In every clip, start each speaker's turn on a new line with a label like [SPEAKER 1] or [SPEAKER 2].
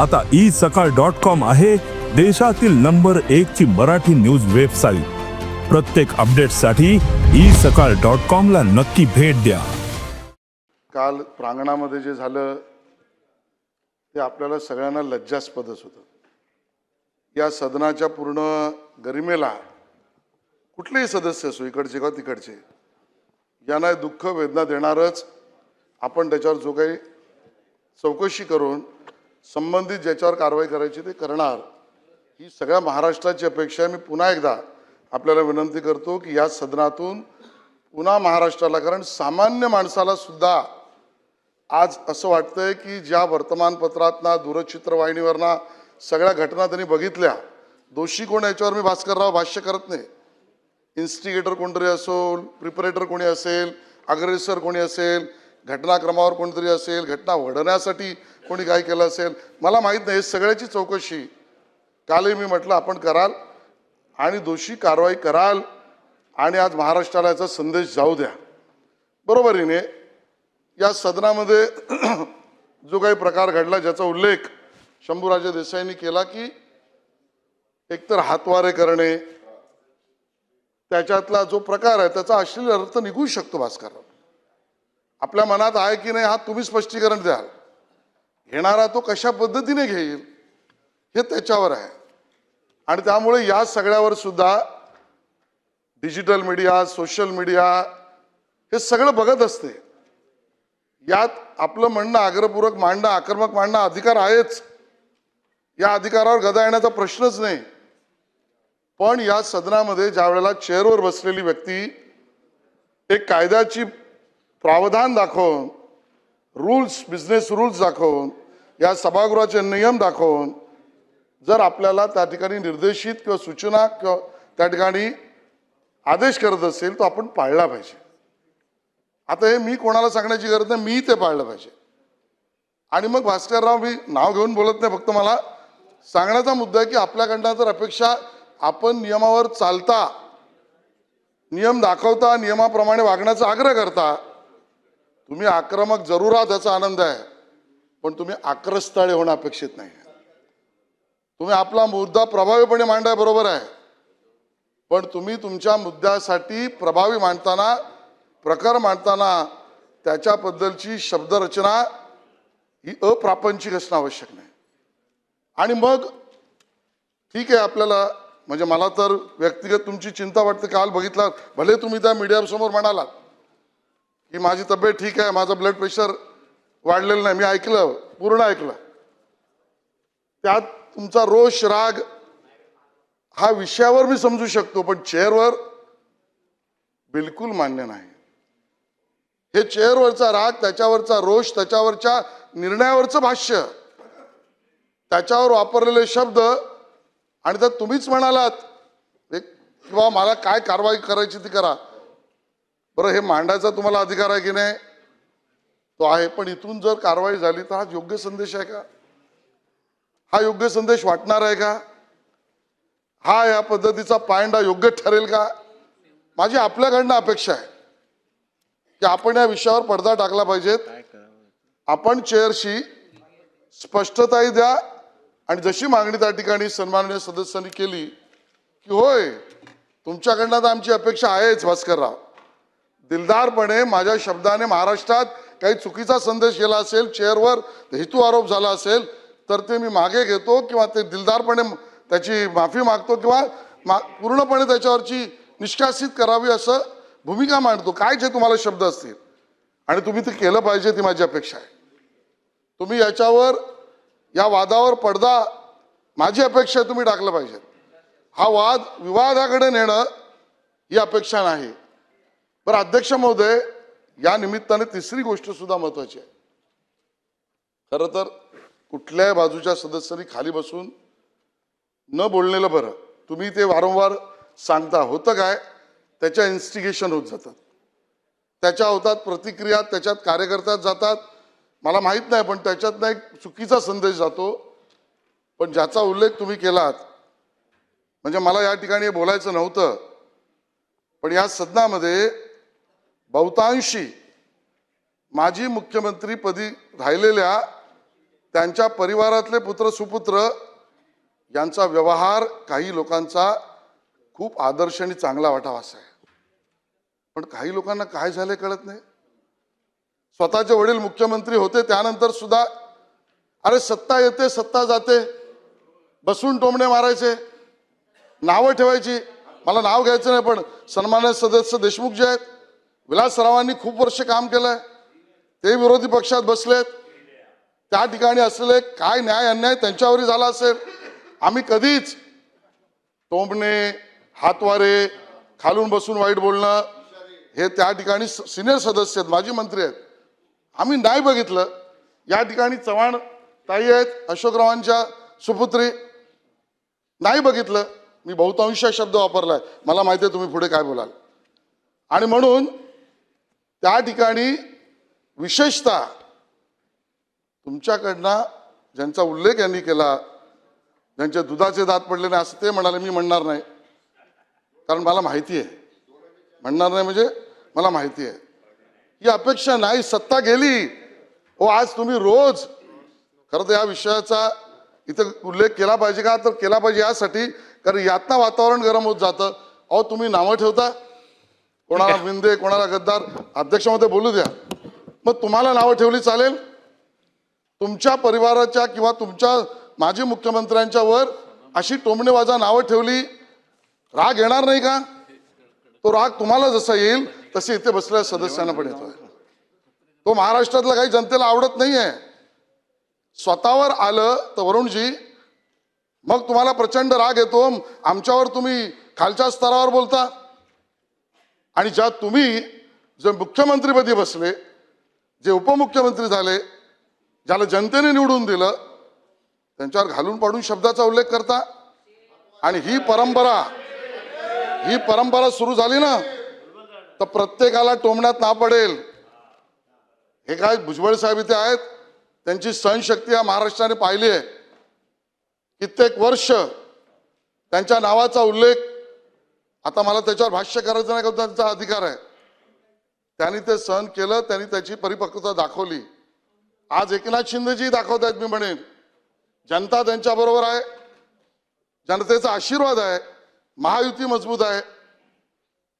[SPEAKER 1] आता ई सकाळ dot com आहे देशातील नंबर एक ची मराठी न्यूज वेबसाईट. प्रत्येक अपडेटसाठी ई सकाळ डॉट कॉम ला नक्की भेट द्या.
[SPEAKER 2] काल प्रांगणामध्ये जे झालं ते आपल्याला सगळ्यांना लज्जास्पदच होतं. या सदनाच्या पूर्ण गरिमेला कुठलेही सदस्य असो इकडचे किंवा तिकडचे यांना दुःख वेदना देणारच आपण त्याच्यावर जो काही चौकशी करून संबंधित ज्याच्यावर कारवाई करायची ते करणार. ही सगळ्या महाराष्ट्राची अपेक्षा आहे. मी पुन्हा एकदा आपल्याला विनंती करतो की या सदनातून पुन्हा महाराष्ट्राला कारण सामान्य माणसाला सुद्धा आज असं वाटतंय की ज्या वर्तमानपत्रातना दूरचित्रवाहिनीवरना सगळ्या घटना त्यांनी बघितल्या दोषी कोण याच्यावर मी भास्करराव भाष्य करत नाही. इन्स्टिगेटर कोणतरी असो प्रिपरेटर कोणी असेल अग्रेसर कोणी असेल घटनाक्रमावर कोणतरी असेल घटना घडवण्यासाठी कोणी काय केलं असेल मला माहीत नाही. सगळ्याची चौकशी कालही मी म्हटलं आपण कराल आणि दोषी कारवाई कराल आणि आज महाराष्ट्राला याचा संदेश जाऊ द्या. बरोबरीने या सदनामध्ये जो काही प्रकार घडला ज्याचा उल्लेख शंभूराजे देसाईंनी केला की एकतर हातवारे करणे त्याच्यातला जो प्रकार आहे त्याचा अश्लील अर्थ निघू शकतो भास्करराव. आपल्या मनात आहे की नाही हा तुम्ही स्पष्टीकरण द्याल. घेणारा तो कशा पद्धतीने घेईल हे त्याच्यावर आहे. आणि त्यामुळे या सगळ्यावर सुद्धा डिजिटल मीडिया सोशल मीडिया हे सगळं बघत असते. यात आपलं म्हणणं आग्रहपूर्वक मांडणं आक्रमक मांडणं अधिकार आहेच. या अधिकारावर गदा येण्याचा प्रश्नच नाही. पण या सदनामध्ये ज्या वेळेला चेअरवर बसलेली व्यक्ती एक कायद्याची प्रावधान दाखवून रूल्स बिझनेस रूल्स दाखवून या सभागृहाचे नियम दाखवून जर आपल्याला त्या ठिकाणी निर्देशित किंवा सूचना किंवा त्या ठिकाणी आदेश करत असेल तो आपण पाळला पाहिजे. आता हे मी कोणाला सांगण्याची गरज नाही मी ते पाळलं पाहिजे. आणि मग भास्करराव मी नाव घेऊन बोलत नाही फक्त मला सांगण्याचा मुद्दा आहे की आपल्याकडनं तर अपेक्षा आपण नियमावर चालता नियम दाखवता नियमाप्रमाणे वागण्याचा आग्रह करता तुम्ही आक्रमक जरूर आहात याचा आनंद आहे पण तुम्ही आक्रस्थळे होणं अपेक्षित नाही. तुम्ही आपला मुद्दा प्रभावीपणे मांडाय बरोबर आहे पण तुम्ही तुमच्या मुद्द्यासाठी प्रभावी मांडताना प्रकार मांडताना त्याच्याबद्दलची शब्दरचना ही अप्रापंचिक असणं आवश्यक नाही. आणि मग ठीक आहे आपल्याला म्हणजे मला तर व्यक्तिगत तुमची चिंता वाटते काल बघितला भले तुम्ही त्या मीडियासमोर म्हणालात की माझी तब्येत ठीक आहे माझं ब्लड प्रेशर वाढलेलं नाही. मी ऐकलं पूर्ण ऐकलं. त्यात तुमचा रोष राग हा विषयावर मी समजू शकतो पण चेअरवर बिलकुल मान्य नाही. हे चेअरवरचा राग त्याच्यावरचा रोष त्याच्यावरच्या निर्णयावरचं भाष्य त्याच्यावर वापरलेले शब्द आणि तर तुम्हीच म्हणालात एक किंवा मला काय कारवाई करायची ती करा. बरं हे मांडायचा तुम्हाला अधिकार आहे की नाही? तो आहे पण इथून जर कारवाई झाली तर हा योग्य संदेश आहे का? हा योग्य संदेश वाटणार आहे का? हा या पद्धतीचा पायंडा योग्य ठरेल का? माझी आपल्याकडनं अपेक्षा आहे की आपण या विषयावर पडदा टाकला पाहिजेत. आपण चेअरशी स्पष्टताही द्या आणि जशी मागणी त्या ठिकाणी सन्माननीय सदस्यांनी केली की होय तुमच्याकडनं तर आमची अपेक्षा आहेच भास्करराव. दिलदारपणे माझ्या शब्दाने महाराष्ट्रात काही चुकीचा संदेश गेला असेल चेअरवर हेतू आरोप झाला असेल तर ते मी मागे घेतो किंवा ते दिलदारपणे त्याची माफी मागतो किंवा मा पूर्णपणे त्याच्यावरची निष्कासित करावी असं भूमिका मांडतो. काय जे तुम्हाला शब्द असतील. आणि तुम्ही ते केलं पाहिजे ती माझी अपेक्षा आहे. तुम्ही याच्यावर या वादावर पडदा माझी अपेक्षा आहे तुम्ही टाकलं पाहिजे. हा वाद विवादाकडे नेणं ही अपेक्षा नाही. बरं अध्यक्ष महोदय या निमित्ताने तिसरी गोष्ट सुद्धा महत्वाची आहे. खरं तर कुठल्याही बाजूच्या सदस्यांनी खाली बसून न बोललेलं बरं. तुम्ही ते वारंवार सांगता होतं काय? त्याच्या इन्स्टिगेशन होत जातात. त्याच्या होतात प्रतिक्रिया त्याच्यात कार्यकर्त्यात जातात. मला माहीत नाही पण त्याच्यातनं एक चुकीचा संदेश जातो. पण ज्याचा उल्लेख तुम्ही केलात म्हणजे मला या ठिकाणी बोलायचं नव्हतं पण या सदनामध्ये बहुतांशी माजी मुख्यमंत्रीपदी राहिलेल्या त्यांच्या परिवारातले पुत्र सुपुत्र यांचा व्यवहार काही लोकांचा खूप आदर्श आणि चांगला वाटावा असा आहे. पण काही लोकांना काय झाले कळत नाही. स्वतःचे वडील मुख्यमंत्री होते त्यानंतर सुद्धा अरे सत्ता येते सत्ता जाते. बसून टोमणे मारायचे. नावं ठेवायची. मला नाव घ्यायचं नाही पण सन्मान्य सदस्य देशमुख जे आहेत विलासरावांनी खूप वर्ष काम केलंय. ते विरोधी पक्षात बसलेत. त्या ठिकाणी असलेले काय न्याय अन्याय त्यांच्यावरही झाला असेल. आम्ही कधीच तोंबणे हातवारे खालून बसून वाईट बोलणं हे त्या ठिकाणी सिनियर सदस्य आहेत माजी मंत्री आहेत. आम्ही नाही बघितलं. या ठिकाणी चव्हाण ताई आहेत अशोकरावांच्या सुपुत्री. नाही बघितलं. मी बहुतांश शब्द वापरलाय. मला माहिती आहे तुम्ही पुढे काय बोलाल. आणि म्हणून त्या ठिकाणी विशेषतः तुमच्याकडनं ज्यांचा उल्लेख यांनी केला ज्यांचे दुधाचे दात पडले नाही असं ते म्हणाले मी म्हणणार नाही. कारण मला माहिती आहे. म्हणणार नाही म्हणजे मला माहिती आहे. ही अपेक्षा नाही सत्ता गेली. हो आज तुम्ही रोज खरं तर या विषयाचा इथं उल्लेख केला पाहिजे का? तर केला पाहिजे यासाठी कारण यातना वातावरण गरम होत जातं. अहो तुम्ही नावं ठेवता. कोणाला मिंदे कोणाला गद्दार अध्यक्षामध्ये बोलू द्या. मग तुम्हाला नावं ठेवली चालेल. तुमच्या परिवाराच्या किंवा तुमच्या माजी मुख्यमंत्र्यांच्या वर अशी टोमणेवाजा नावं ठेवली. राग येणार नाही का? तो राग तुम्हाला जसा येईल तसे इथे बसलेल्या सदस्यांना पण येतोय. तो महाराष्ट्रातल्या काही जनतेला आवडत नाहीये. स्वतःवर आलं तर वरुणजी मग तुम्हाला प्रचंड राग येतो. आमच्यावर तुम्ही खालच्या स्तरावर बोलता. आणि ज्या तुम्ही जे मुख्यमंत्रीपदी बसले जे उपमुख्यमंत्री झाले ज्याला जनतेने निवडून दिलं त्यांच्यावर घालून पाडून शब्दाचा उल्लेख करता. आणि ही परंपरा ही परंपरा सुरू झाली ना तर प्रत्येकाला टोमण्यात ना पडेल. हे काय भुजबळ साहेब इथे आहेत? त्यांची सहनशक्ती या महाराष्ट्राने पाहिली आहे. कित्येक वर्ष त्यांच्या नावाचा उल्लेख आता मला त्याच्यावर भाष्य करायचं नाही का? त्यांचा अधिकार आहे. त्यांनी ते सहन केलं त्यांनी त्याची परिपक्वता दाखवली. आज एकनाथ शिंदेजी दाखवत आहेत मी म्हणेन. जनता त्यांच्या बरोबर आहे. जनतेचा आशीर्वाद आहे. महायुती मजबूत आहे.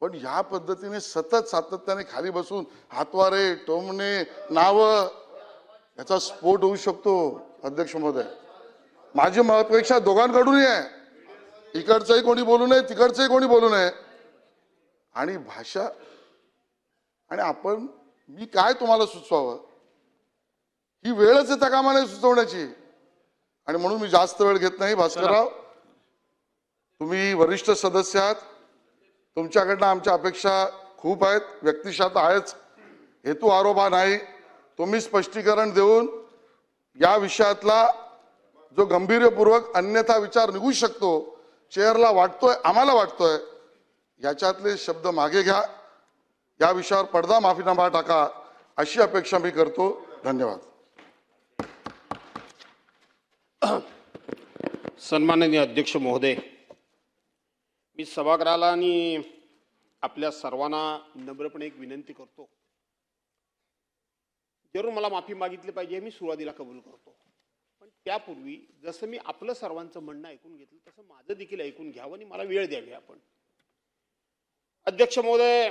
[SPEAKER 2] पण या पद्धतीने सतत सातत्याने खाली बसून हातवारे टोमणे नाव याचा स्फोट होऊ शकतो अध्यक्ष महोदय. माझी अपेक्षा दोघांकडूनही आहे. इकडचंही कोणी बोलू नये तिकडचंही कोणी बोलू नये. आणि भाषा आणि आपण मी काय तुम्हाला सुचवावं? ही वेळच आहे त्या कामाने सुचवण्याची. आणि म्हणून मी जास्त वेळ घेत नाही भास्करराव. तुम्ही वरिष्ठ सदस्य आहात. तुमच्याकडनं आमच्या अपेक्षा खूप आहेत. व्यक्तिशत आहेच. हेतू आरोपा नाही. तुम्ही स्पष्टीकरण देऊन या विषयातला जो गंभीरपूर्वक अन्यथा विचार निघू शकतो चेअरला वाटतोय आम्हाला वाटतोय याच्यातले शब्द मागे घ्या. या विषयावर पडदा माफीनामा टाका अशी अपेक्षा मी करतो. धन्यवाद.
[SPEAKER 3] सन्माननीय अध्यक्ष महोदय मी सभागृहाला आणि आपल्या सर्वांना नम्रपणे एक विनंती करतो. जरूर मला माफी मागितली पाहिजे मी सुरुवातीला कबूल करतो. त्यापूर्वी जसं मी आपलं सर्वांचं म्हणणं ऐकून घेतलं तसं माझं देखील ऐकून घ्यावं आणि मला वेळ द्यावी आपण. अध्यक्ष महोदय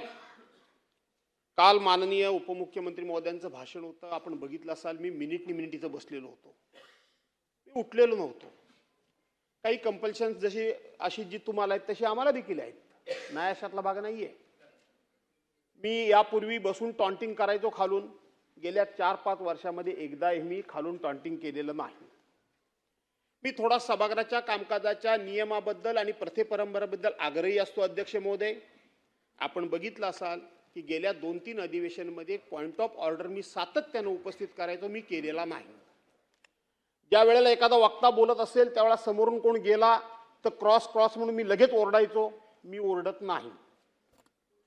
[SPEAKER 3] काल माननीय उपमुख्यमंत्री महोदयांचं भाषण होतं आपण बघितलं असाल मी मिनिटनी मिनिटीचं बसलेलो होतो. मी उठलेलो नव्हतो. काही कंपल्शन जशी अशी जी तुम्हाला आहेत तशी आम्हाला देखील आहेत. नाही अशातला भाग नाहीये. मी यापूर्वी बसून टॉन्टिंग करायचो खालून. गेल्या चार पाच वर्षामध्ये एकदाही मी खालून टॉन्टिंग केलेलं नाही. मी थोडा सभागृहाच्या कामकाजाच्या नियमाबद्दल आणि प्रथेपरंपराबद्दल आग्रही असतो अध्यक्ष महोदय. आपण बघितलं असाल की गेल्या दोन तीन अधिवेशनमध्ये पॉईंट ऑफ ऑर्डर मी सातत्यानं उपस्थित करायचो मी केलेला नाही. ज्या वेळेला एखादा वक्ता बोलत असेल त्यावेळेला समोरून कोण गेला तर क्रॉस क्रॉस म्हणून मी लगेच ओरडायचो. मी ओरडत नाही.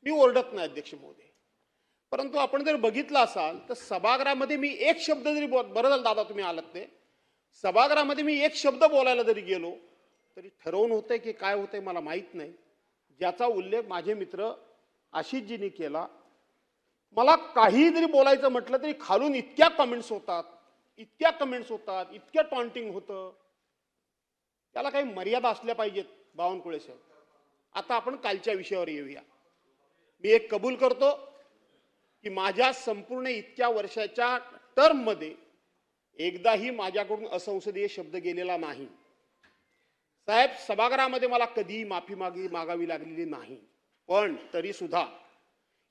[SPEAKER 3] मी ओरडत नाही अध्यक्ष महोदय. परंतु आपण जर बघितलं असाल तर सभागृहामध्ये मी एक शब्द जरी बोल बरं झालं दादा तुम्ही आलात ते. सभागृहामध्ये मी एक शब्द बोलायला जरी गेलो तरी ठरवून होतंय की काय होतंय मला माहीत नाही. ज्याचा उल्लेख माझे मित्र आशिषजींनी केला. मला काही जरी बोलायचं म्हटलं तरी खालून इतक्या कमेंट्स होतात इतक्या कमेंट्स होतात इतक्या टॉन्टिंग होतं. त्याला काही मर्यादा असल्या पाहिजेत बावनकुळे साहेब. आता आपण कालच्या विषयावर येऊया. मी एक कबूल करतो की माझ्या संपूर्ण इतक्या वर्षाच्या टर्ममध्ये एकदाही माझ्याकडून असंसदीय शब्द गेलेला नाही. साहेब सभागृहामध्ये मला कधीही माफी मागी मागावी लागलेली नाही. पण तरी सुद्धा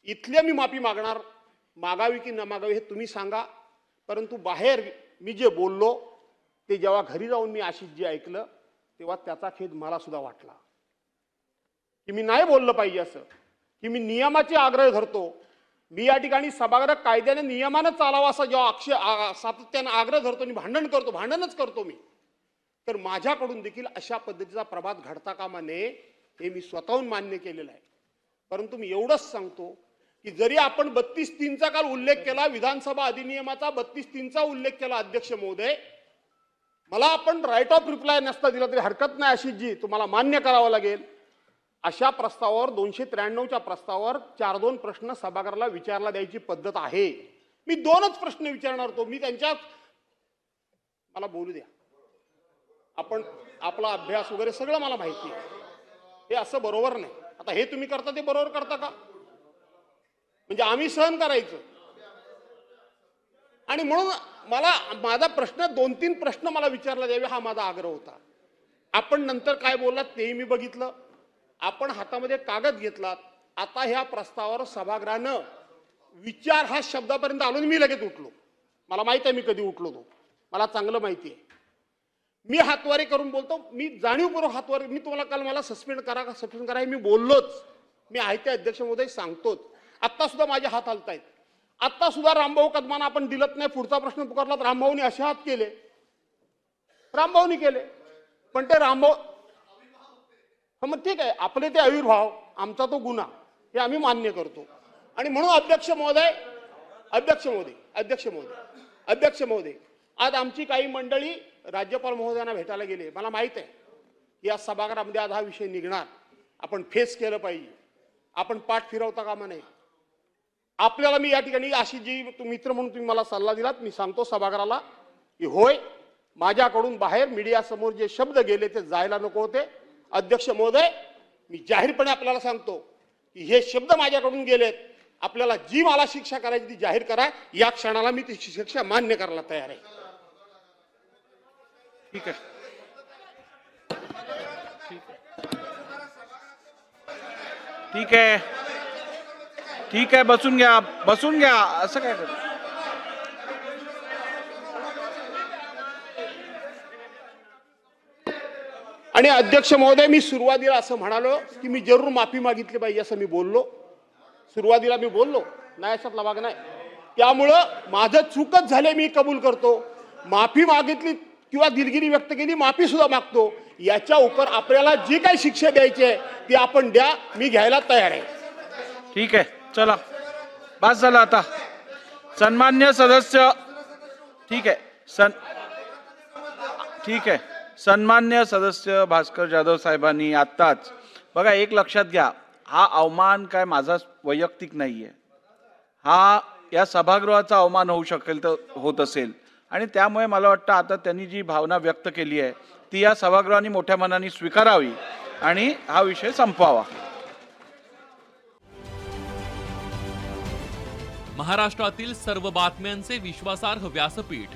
[SPEAKER 3] इथले मी माफी मागणार मागावी की न मागावी हे तुम्ही सांगा. परंतु बाहेर मी जे बोललो ते जेव्हा घरी जाऊन मी आशिष जे ऐकलं तेव्हा त्याचा खेद मला सुद्धा वाटला. की मी नाही बोललं पाहिजे असं. की मी नियमाचे आग्रह धरतो. मी या ठिकाणी सभागृह कायद्याने नियमानं चालावा असा जेव्हा अक्षय सातत्यानं आग्रह धरतो आणि भांडण करतो भांडणच करतो मी. तर माझ्याकडून देखील अशा पद्धतीचा प्रभात घडता कामा नये हे मी स्वतःहून मान्य केलेलं आहे. परंतु मी एवढंच सांगतो की जरी आपण बत्तीस तीनचा काल उल्लेख केला विधानसभा अधिनियमाचा बत्तीस तीनचा उल्लेख केला अध्यक्ष महोदय मला आपण राईट ऑफ रिप्लाय नसता दिला तरी हरकत नाही अशी जी तुम्हाला मान्य करावं लागेल. अशा प्रस्तावावर दोनशे त्र्याण्णवच्या प्रस्तावावर चार दोन प्रश्न सभागृहाला विचारला द्यायची पद्धत आहे. मी दोनच प्रश्न विचारणार तो मी त्यांच्यात मला बोलू द्या. आपण आपला अभ्यास वगैरे सगळं मला माहिती आहे. हे असं बरोबर नाही. आता हे तुम्ही करता ते बरोबर करता का? म्हणजे आम्ही सहन करायचं. आणि म्हणून मला माझा प्रश्न दोन तीन प्रश्न मला विचारला द्यावे हा माझा आग्रह होता. आपण नंतर काय बोललात तेही मी बघितलं. आपण हातामध्ये कागद घेतलात आता ह्या प्रस्तावावर सभागृहानं विचार हा शब्दापर्यंत आलो मी लगेच उठलो. मला माहीत आहे मी कधी उठलो तो. मला चांगलं माहिती आहे. मी हातवारे करून बोलतो मी जाणीवपूर्वक हातवारे मी तुम्हाला काल मला सस्पेंड करा का सस्पेंड करा हे मी बोललोच. मी आहे ते अध्यक्ष महोदय सांगतोच. आत्ता सुद्धा माझे हात हलतायत. आत्ता सुद्धा रामभाऊ कदमांना आपण दिलत नाही पुढचा प्रश्न पुकारला तर रामभाऊनी असे हात केले. रामभाऊनी केले. पण ते रामभाऊ मग ठीक आहे. आपले ते आविर्भाव आमचा तो गुन्हा हे आम्ही मान्य करतो. आणि म्हणून अध्यक्ष महोदय अध्यक्ष महोदय अध्यक्ष महोदय अध्यक्ष महोदय आज आमची काही मंडळी राज्यपाल महोदयांना भेटायला गेले. मला माहीत आहे या सभागृहामध्ये आज हा विषय निघणार. आपण फेस केलं पाहिजे. आपण पाठ फिरवता कामा नये. आपल्याला मी या ठिकाणी अशी जी मित्र म्हणून तुम्ही मला सल्ला दिलात मी सांगतो सभागृहाला की होय माझ्याकडून बाहेर मीडियासमोर जे शब्द गेले ते जायला नको होते. अध्यक्ष महोदय मी जाहीरपणे आपल्याला सांगतो की हे शब्द माझ्याकडून गेलेत. आपल्याला जी मला शिक्षा करायची ती जाहीर करा. या क्षणाला मी ती शिक्षा मान्य करायला तयार आहे.
[SPEAKER 4] ठीक आहे. ठीक आहे. ठीक आहे बसून घ्या बसून घ्या. असं काय करतो?
[SPEAKER 3] आणि अध्यक्ष महोदय मी सुरुवातीला असं म्हणालो की मी जरूर माफी मागितली पाहिजे असं मी बोललो. सुरुवातीला मी बोललो नाही अशातला भाग नाही. त्यामुळं माझं चूकच झाले मी कबूल करतो. माफी मागितली किंवा दिलगिरी व्यक्त केली माफी सुद्धा मागतो. याच्या उपर आपल्याला जी काही शिक्षा द्यायची आहे ती आपण द्या मी घ्यायला तयार आहे.
[SPEAKER 4] ठीक आहे चला. बस झालं आता. सन्मान्य सदस्य ठीक आहे सन ठीक आहे. सन्मान्य सदस्य भास्कर जाधव साहेबांनी आत्ताच बघा एक लक्षात घ्या हा अवमान काय माझा वैयक्तिक नाही आहे हा या सभागृहाचा अवमान होऊ शकेल तर होत असेल. आणि त्यामुळे मला वाटतं आता त्यांनी जी भावना व्यक्त केली आहे ती या सभागृहाने मोठ्या मनाने स्वीकारावी आणि हा विषय संपवावा.
[SPEAKER 5] महाराष्ट्रातील सर्व बातम्यांचे विश्वासार्ह व्यासपीठ.